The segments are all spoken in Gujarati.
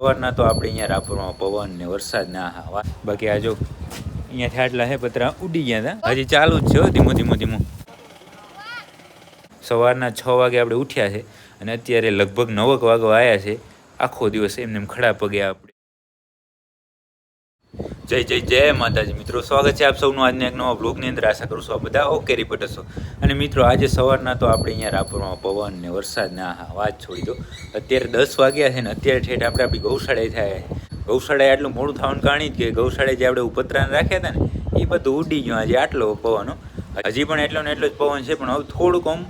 સવારના તો આપણે અહીંયા રાપરમાં પવન ને વરસાદ ના હવા. બાકી આ જો અહીંયાથી આટલા હે, પતરા ઉડી ગયા હતા. હજી ચાલુ જ છે ધીમો ધીમો, ધીમું. સવારના છ વાગે આપણે ઉઠ્યા છે અને અત્યારે લગભગ નવક વાગવા આવ્યા છે. આખો દિવસ એમને એમ ખડા પગે આપણે જય જય જય માતાજી. મિત્રો, સ્વાગત છે આપ સૌનું આજના એક નવા બ્લોગની અંદર. આશા કરું છું આ બધા ઓકે રિપોર્ટ હશો. અને મિત્રો, આજે સવારના તો આપણે અહીંયા રાપરમાં પવન ને વરસાદ ને આહા વાત છોડી દો અત્યારે દસ વાગ્યા છે ને, અત્યારે ઠેઠ આપણે આપણી ગૌશાળાએ થાય. ગૌશાળાએ આટલું મોડું થવાનું કારણ જ કે ગૌશાળાએ જે આપણે ઉપતરાને રાખ્યા હતા ને, એ બધું ઉડી ગયું આજે આટલો પવન હજી પણ એટલો ને એટલો જ પવન છે, પણ હવે થોડુંક આમ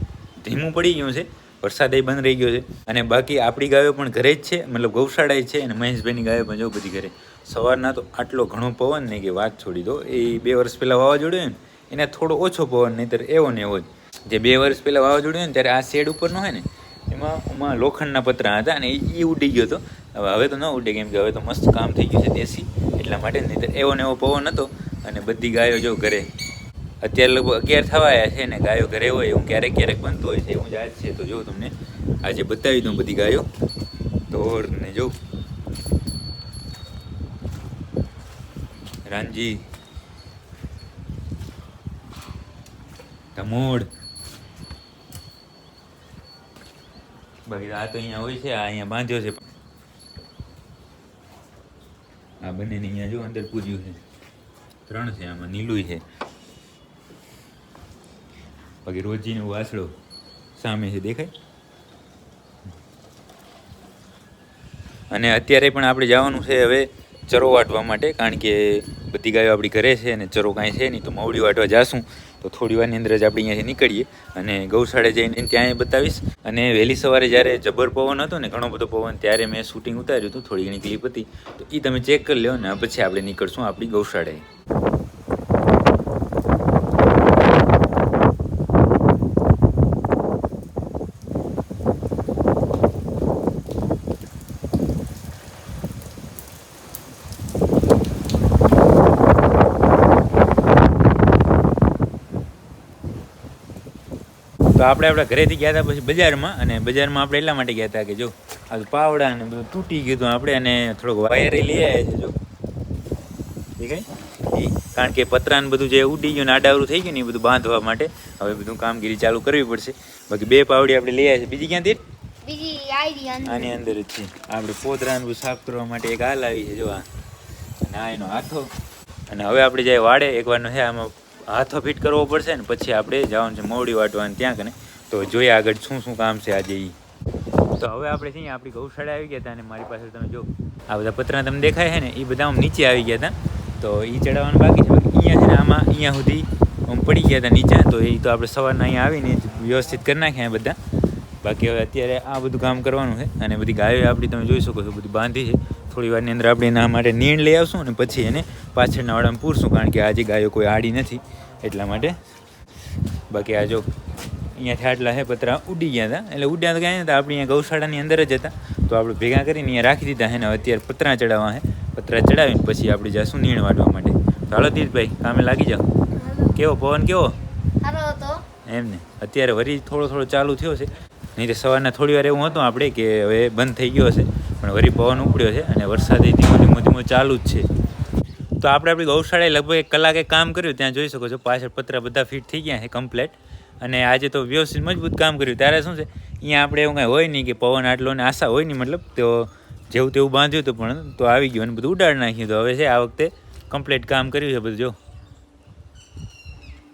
ધીમું પડી ગયું છે. વરસાદ એ બંધ રહી ગયો છે. અને બાકી આપણી ગાયો પણ ઘરે જ છે. મતલબ ગૌશાળા જ છે અને મહેશભાઈની ગાયો પણ જો બધી ઘરે. સવારના તો આટલો ઘણો પવન ને કે વાત છોડી દો. એ બે વર્ષ પહેલાં વાવાઝોડું ને, એને થોડો ઓછો પવન નહીંતર એવો ને એવો જ. જે બે વર્ષ પહેલાં વાવાઝોડું ને, ત્યારે આ શેડ ઉપરનો હોય ને, એમાં એમાં લોખંડના પતરા હતા અને એ ઉડી ગયો હતો. હવે હવે તો ન ઉડે કેમ કે હવે તો મસ્ત કામ થઈ ગયું છે દેશી. એટલા માટે નહીંતર એવો ને એવો પવન હતો. અને બધી ગાયો જો ઘરે અત્યારે લગભગ અગિયાર થવાયા છે ને ગાયો ઘરે હોય એવું ક્યારેક ક્યારેક બનતું હોય છે, એવું યાદ છે. તો જો તમને આજે બતાવી દઉં બધી ગાયો. ઢોર ને જો. રાંજી ધમોડ બાકી આ તો અહીંયા હોય છે, આ અહીંયા બાંધ્યો છે. આ બંનેને અહીંયા જો અંદર પૂજ્યું છે. ત્રણ છે આમાં નીલું છે. બાકી રોજીનો વાસળો સામે છે, દેખાય? અને અત્યારે પણ આપણે જવાનું છે હવે ચરો વાટવા માટે, કારણ કે બધી ગાયો આપણી ઘરે છે અને ચરો કાંઈ છે નહીં, તો મવડી વાટવા જાશું. તો થોડી વારની અંદર જ આપણે અહીંયાથી નીકળીએ અને ગૌશાળે જઈને ત્યાં બતાવીશ. અને વહેલી સવારે જ્યારે જબર પવન હતો ને, ઘણો બધો પવન, ત્યારે મેં શૂટિંગ ઉતાર્યું હતું, થોડી ઘણી ક્લિપ હતી. તો એ તમે ચેક કરી લો ને પછી આપણે નીકળશું આપણી ગૌશાળાએ તો આપણે આપણા ઘરેથી ગયા હતા પછી બજારમાં અને બજારમાં આપણે એટલા માટે ગયા હતા કે જો આ પાવડા ને બધું તૂટી ગયું હતું આપણે અને થોડોક વાયર લઈ આવ્યા છે જો. કારણ કે પતરા ને બધું જે ઉડી ગયું ને આડાવરું થઈ ગયું ને એ બધું બાંધવા માટે હવે બધું કામગીરી ચાલુ કરવી પડશે. બાકી બે પાવડી આપણે લઈ આવ્યા છે. બીજી ક્યાંથી? આની અંદર જ છે. આપણે પોતરાને બધું સાફ કરવા માટે એક હાલ આવી છે જો આ. અને આ એનો હાથો. અને હવે આપણે જે વાડે એકવારનો છે આમાં હાથો ફિટ કરવો પડશે ને, પછી આપણે જવાનું છે મોવડી વાટવાનું ત્યાં કને. તો જોઈએ આગળ શું શું કામ છે આજે ઈ. તો હવે આપણે છે આપણી ગૌશાળા આવી ગયા હતા અને મારી પાસે તમે જો આ બધા પતરા તમને દેખાય છે ને એ બધા આમ નીચે આવી ગયા હતા. તો એ ચડાવવાનું બાકી છે અહીંયા છે ને આમાં અહીંયા સુધી આમ પડી ગયા હતા નીચે. તો એ તો આપણે સવારના અહીંયા આવીને વ્યવસ્થિત કરી નાખ્યા બધા. બાકી હવે અત્યારે આ બધું કામ કરવાનું છે અને બધી ગાયો આપણી તમે જોઈ શકો છો, બધી બાંધી છે. થોડી વારની અંદર આપણે એના માટે નીણ લઈ આવશું અને પછી એને પાછળના વાળામાં પૂરશું કારણ કે આજે ગાયો કોઈ આડી નથી એટલા માટે. બાકી આ જો અહીંયાથી આટલા હે પતરા ઉડી ગયા હતા. એટલે ઉડ્યા તો કાંઈ હતા આપણે અહીંયા ગૌશાળાની અંદર જ હતા. તો આપણે ભેગા કરીને અહીંયા રાખી દીધા હે ને અત્યારે પતરા ચડાવવા હે. પતરા ચડાવીને પછી આપણે જઈશું નીણ વાટવા માટે. તો હાલો તીર્થભાઈ કામે લાગી જાઓ. કેવો પવન કેવો? એમ ને. અત્યારે વરી થોડો થોડો ચાલુ થયો છે. નહીં તો સવારના થોડી વાર એવું હતું આપણે કે હવે બંધ થઈ ગયો હશે. પણ વરી પવન ઉપડ્યો છે અને વરસાદી ધીમો ધીમો ધીમો ચાલુ જ છે. તો આપણે આપણી ગૌશાળાએ લગભગ એક કલાકે કામ કર્યું, ત્યાં જોઈ શકો છો પાછળ પતરા બધા ફિટ થઈ ગયા છે કમ્પ્લેટ અને આજે તો વ્યવસ્થિત મજબૂત કામ કર્યું. ત્યારે શું છે, અહીંયા આપણે એવું કાંઈ હોય નહીં કે પવન, આટલો ને આશા હોય નહીં, મતલબ તો જેવું તેવું બાંધ્યું હતું પણ તો આવી ગયું અને બધું ઉડાડી નાખ્યું તો હવે છે આ વખતે કમ્પ્લેટ કામ કર્યું છે બધું, જો.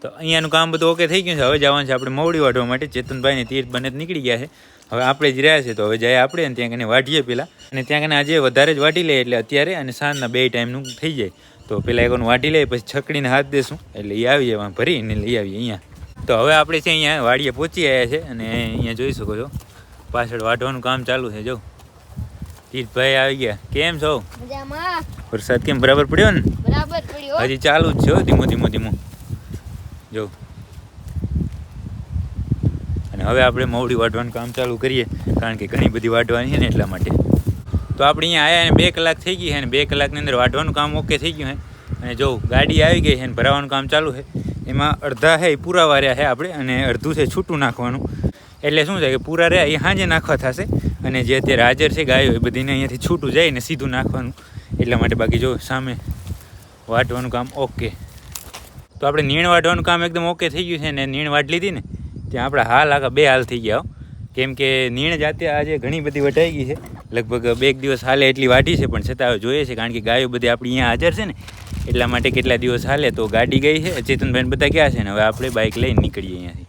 તો અહીંયાનું કામ બધું ઓકે થઈ ગયું છે. હવે જવાનું છે આપણે મોડી વાઢવા માટે. ચેતનભાઈ ને તીર્થ બને નીકળી ગયા છે. હવે આપણે જ રહ્યા છે તો હવે જાય આપણે અને ત્યાં કને વાઢીએ પહેલાં અને ત્યાં કને આજે વધારે જ વાટી લઈએ એટલે અત્યારે અને સાંજના બે ટાઈમનું થઈ જાય. તો પેલા એકનું વાટી લઈએ પછી છકડીને હાથ દેશું. એટલે એ આવી જાય ભરીને લઈ આવીએ અહીંયા. તો હવે આપણે છે અહીંયા વાડીએ પહોંચી આવ્યા છે અને અહીંયા જોઈ શકો છો. પાછળ વાઢવાનું કામ ચાલુ છે જો. તીર્થભાઈ આવી ગયા. કેમ છો? વરસાદ કેમ બરાબર પડ્યો ને? બરાબર પડ્યો. હજી ચાલુ જ છે ધીમો ધીમો ધીમું. જો. અને હવે આપણે મવડી વાટવાનું કામ ચાલુ કરીએ, કારણ કે ઘણી બધી વાટવાની છે ને એટલા માટે. તો આપણે અહીંયા આવ્યા અને બે કલાક થઈ ગઈ છે અને બે કલાકની અંદર વાટવાનું કામ ઓકે થઈ ગયું છે. અને જો ગાડી આવી ગઈ છે અને ભરાવાનું કામ ચાલુ છે. એમાં અડધા છે એ પૂરા વાર્યા છે આપણે અને અડધું છે છૂટું નાખવાનું. એટલે શું છે કે પૂરા રહ્યા, એ સાંજે નાખવા થશે. અને જે અત્યારે હાજર છે ગાયો, એ બધીને અહીંયાથી છૂટું જાય ને સીધું નાખવાનું. એટલા માટે બાકી જો સામે વાટવાનું કામ ઓકે. તો આપણે નીણ વાઢવાનું કામ એકદમ ઓકે થઈ ગયું છે ને નીણ વાટ લીધી ને, ત્યાં આપણા હાલ આખા બે હાલ થઈ ગયા. કેમ કે નીણ જાતે આજે ઘણી બધી વટાઈ ગઈ છે. લગભગ બે એક દિવસ હાલે એટલી વાઢી છે, પણ છતાં હવે જોઈએ છે કારણ કે ગાયો બધી આપણી અહીંયા હાજર છે ને, એટલા માટે કેટલા દિવસ હાલે તો ગાડી ગઈ છે. ચેતનભાઈ બધા ગયા છે ને, હવે આપણે બાઇક લઈને નીકળીએ અહીંયાથી.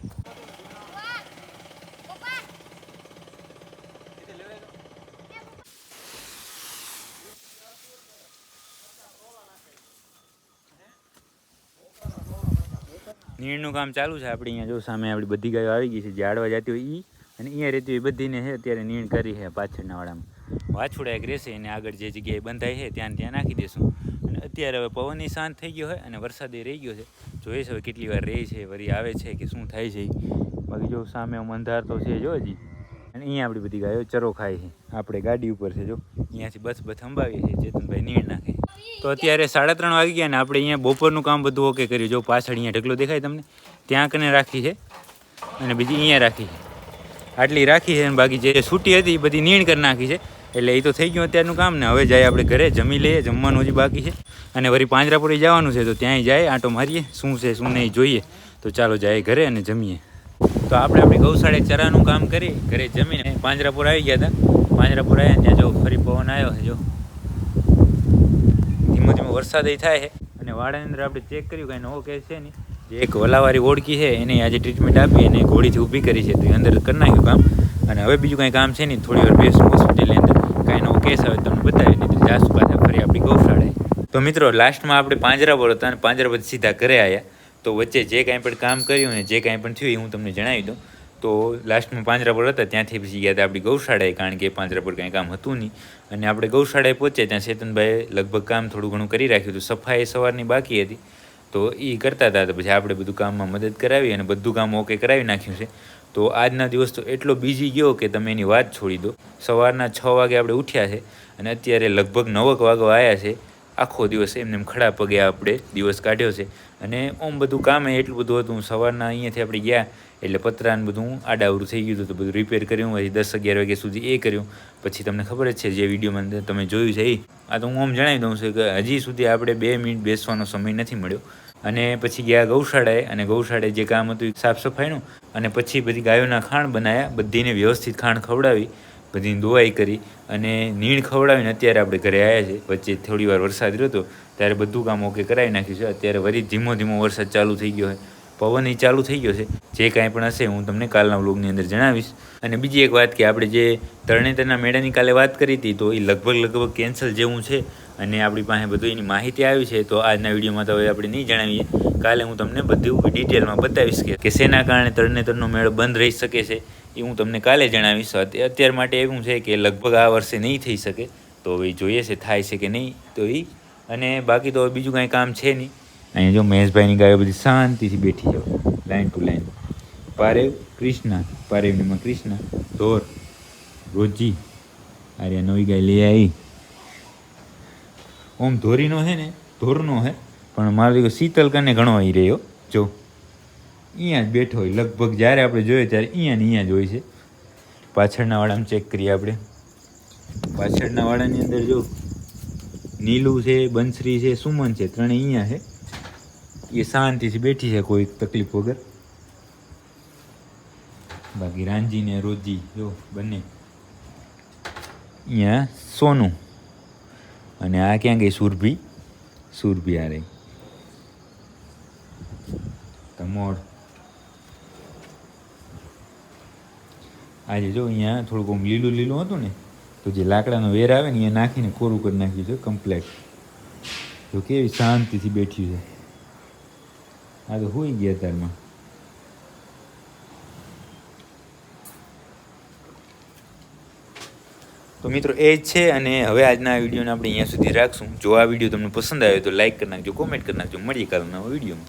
નીણનું કામ ચાલુ છે. આપણે અહીંયા જો સામે આપણી બધી ગાયો આવી ગઈ છે. જે આડવા જતી હોય એ અને અહીંયા રહેતી હોય એ બધીને છે અત્યારે નીણ કરી છે પાછળના વાળામાં વાછુડા એક રહેશે, એને આગળ જે જગ્યાએ બંધાય છે ત્યાં ત્યાં નાખી દેશું. અને અત્યારે હવે પવનની શાંત થઈ ગયો હોય અને વરસાદે રહી ગયો છે. જોઈએ છે હવે કેટલી વાર રહે છે, વરી આવે છે કે શું થાય છે બાકી જો સામે અંધાર તો છે, જો હજી. અને અહીંયા આપણી બધી ગાયો ચરો ખાય છે. આપણે ગાડી ઉપર છે, જો. અહીંયાથી બસ બસ સંભાવીએ છીએ, ચેતનભાઈ નીણ નાખે. તો અત્યારે સાડા ત્રણ વાગી ગયા ને આપણે અહીંયા બપોરનું કામ બધું ઓકે કર્યું. જો પાછળ અહીંયા ઢગલો દેખાય તમને? ત્યાં કને રાખી છે. અને બીજી અહીંયા રાખી છે. આટલી રાખી છે અને બાકી જે છૂટી હતી એ બધી નીણ કરી નાખી છે. એટલે એ તો થઈ ગયું અત્યારનું કામ ને હવે જાય આપણે ઘરે, જમી લઈએ, જમવાનું હજી બાકી છે. અને વળી પાંજરાપુરી જવાનું છે, તો ત્યાંય જાય, આંટો મારીએ, શું છે, શું નહીં, જોઈએ. તો ચાલો જાય ઘરે અને જમીએ. તો આપણે આપણી ગૌશાળે ચરાનું કામ કરી, ઘરે જમીને પાંજરાપુર આવી ગયા હતા. પાંજરાપુર આવ્યા ત્યાં જો ફરી પવન આવ્યો છે જો. ધીમો ધીમો વરસાદ થાય છે અને વાડાની અંદર આપણે ચેક કર્યું કાંઈ નવો કેસ છે નહીં. જે એક વલાવાળી ઓળખી છે, એને આજે ટ્રીટમેન્ટ આપી અને ઘોડીથી ઊભી કરી છે. તો એ અંદર કરી નાખ્યું કામ. અને હવે બીજું કાંઈ કામ છે નહીં. થોડી વાર બેસ હોસ્પિટલની અંદર. કાંઈ નવો કેસ આવે તમને બતાવી નહીં જાસુ પાછા ફરી આપણી ગૌશાળાએ તો મિત્રો લાસ્ટમાં આપણે પાંજરા પર હતા અને પાંજરા પર સીધા ઘરે આવ્યા તો વચ્ચે જે કાંઈ પણ કામ કર્યું ને જે કાંઈ પણ થયું એ હું તમને જણાવી દઉં. તો લાસ્ટમાં પાંજરા પર હતા, ત્યાંથી પછી ગયા હતા આપણી ગૌશાળાએ, કારણ કે પાંજરા પર કાંઈ કામ હતું નહીં. અને આપણે ગૌશાળાએ પહોંચ્યા ત્યાં ચેતનભાઈએ લગભગ કામ થોડું ઘણું કરી રાખ્યું હતું. સફાઈ સવારની બાકી હતી. તો એ કરતા હતા, તો પછી આપણે બધું કામમાં મદદ કરાવી અને બધું કામ ઓકે કરાવી નાખ્યું છે. તો આજના દિવસ તો એટલો બીજી ગયો કે તમે એની વાત છોડી દો. સવારના છ વાગે આપણે ઉઠ્યા છે અને અત્યારે લગભગ નવક વાગો આવ્યા છે. આખો દિવસ એમને એમ ખડા પગે આપણે દિવસ કાઢ્યો છે. અને ઓમ બધું કામે એટલું બધું હતું. સવારના અહીંયાથી આપણે ગયા, એટલે પતરાને બધું આડાવરું થઈ ગયું હતું. બધું રિપેર કર્યું, પછી દસ અગિયાર વાગ્યા સુધી એ કર્યું. પછી તમને ખબર જ છે જે વિડીયોમાં તમે જોયું છે એ. આ તો હું આમ જણાવી દઉં છું કે હજી સુધી આપણે બે મિનિટ બેસવાનો સમય નથી મળ્યો. અને પછી ગયા ગૌશાળાએ, અને ગૌશાળાએ જે કામ હતું સાફ સફાઈનું, અને પછી બધી ગાયોના ખાણ બનાવ્યા બધીને વ્યવસ્થિત ખાણ ખવડાવી, બધીની દોવાઈ કરી, અને નીણ ખવડાવીને અત્યારે આપણે ઘરે આવ્યા છે વચ્ચે થોડી વાર વરસાદ રહ્યો હતો ત્યારે બધું કામ ઓકે કરાવી નાખ્યું છે. અત્યારે વરી ધીમો ધીમો વરસાદ ચાલુ થઈ ગયો છે. પવન એ ચાલુ થઈ ગયો છે. જે કાંઈ પણ હશે હું તમને કાલના વ્લોગની અંદર જણાવીશ. અને બીજી એક વાત કે આપણે જે તરણેતરના મેળાની કાલે વાત કરી હતી, તો એ લગભગ લગભગ કેન્સલ જેવું છે. અને આપણી પાસે બધું એની માહિતી આવી છે, તો આજના વિડીયોમાં તો હવે આપણે નહીં જણાવીએ. કાલે હું તમને બધું ડિટેલમાં બતાવીશ કે શેના કારણે તરણેતરનો મેળો બંધ રહી શકે છે, એ હું તમને કાલે જણાવીશ. અત્ય- અત્યાર માટે એવું છે કે લગભગ આ વર્ષે નહીં થઈ શકે. તો હવે જોઈએ છે, થાય છે કે નહીં. તો એ અને બાકી તો બીજું કાંઈ કામ છે નહીં. અહીંયા જો મહેશભાઈની ગાયો બધી શાંતિથી બેઠી જાઓ લાઈન ટુ લાઈન પારેવ ક્રિષ્ના પારેવનીમાં ક્રિષ્ના ધોર, રોજી. અરે નવી ગાય લઈ આવી. ઓમ ધોરીનો છે ને, ધોરનો છે. પણ મારો શીતલ કને ઘણો આવી રહ્યો. જો, અહીંયા જ બેઠો હોય. લગભગ જ્યારે આપણે જોઈએ ત્યારે અહીંયા ને અહીંયા જ હોય છે. પાછળના વાળામાં ચેક કરીએ આપણે. પાછળના વાળાની અંદર જો નીલું છે, બંસરી છે, સુમન છે, ત્રણેય અહીંયા છે. એ શાંતિથી બેઠી છે કોઈ તકલીફ વગર. બાકી રાંજી ને રોજી, જો બંને. અહીંયા સોનું. અને આ ક્યાં ગઈ? સુરભી. સુરભી આ રહી. તમોડ. આજે જો અહીંયા થોડુંક લીલું લીલું હતું ને તો જે લાકડાનો વેર આવે ને એ નાખીને કોરું કરી નાખ્યું છે કમ્પ્લેટ જો કેવી શાંતિથી બેઠી છે. આ તો હોઈ ગયા તારમાં. તો મિત્રો એ જ છે અને હવે આજના આ વિડીયોને આપણે અહીંયા સુધી રાખશું. જો આ વીડિયો તમને પસંદ આવ્યો તો લાઈક કરી નાખજો કોમેન્ટ કરી નાખજો. મળીએ કાલના વિડીયોમાં.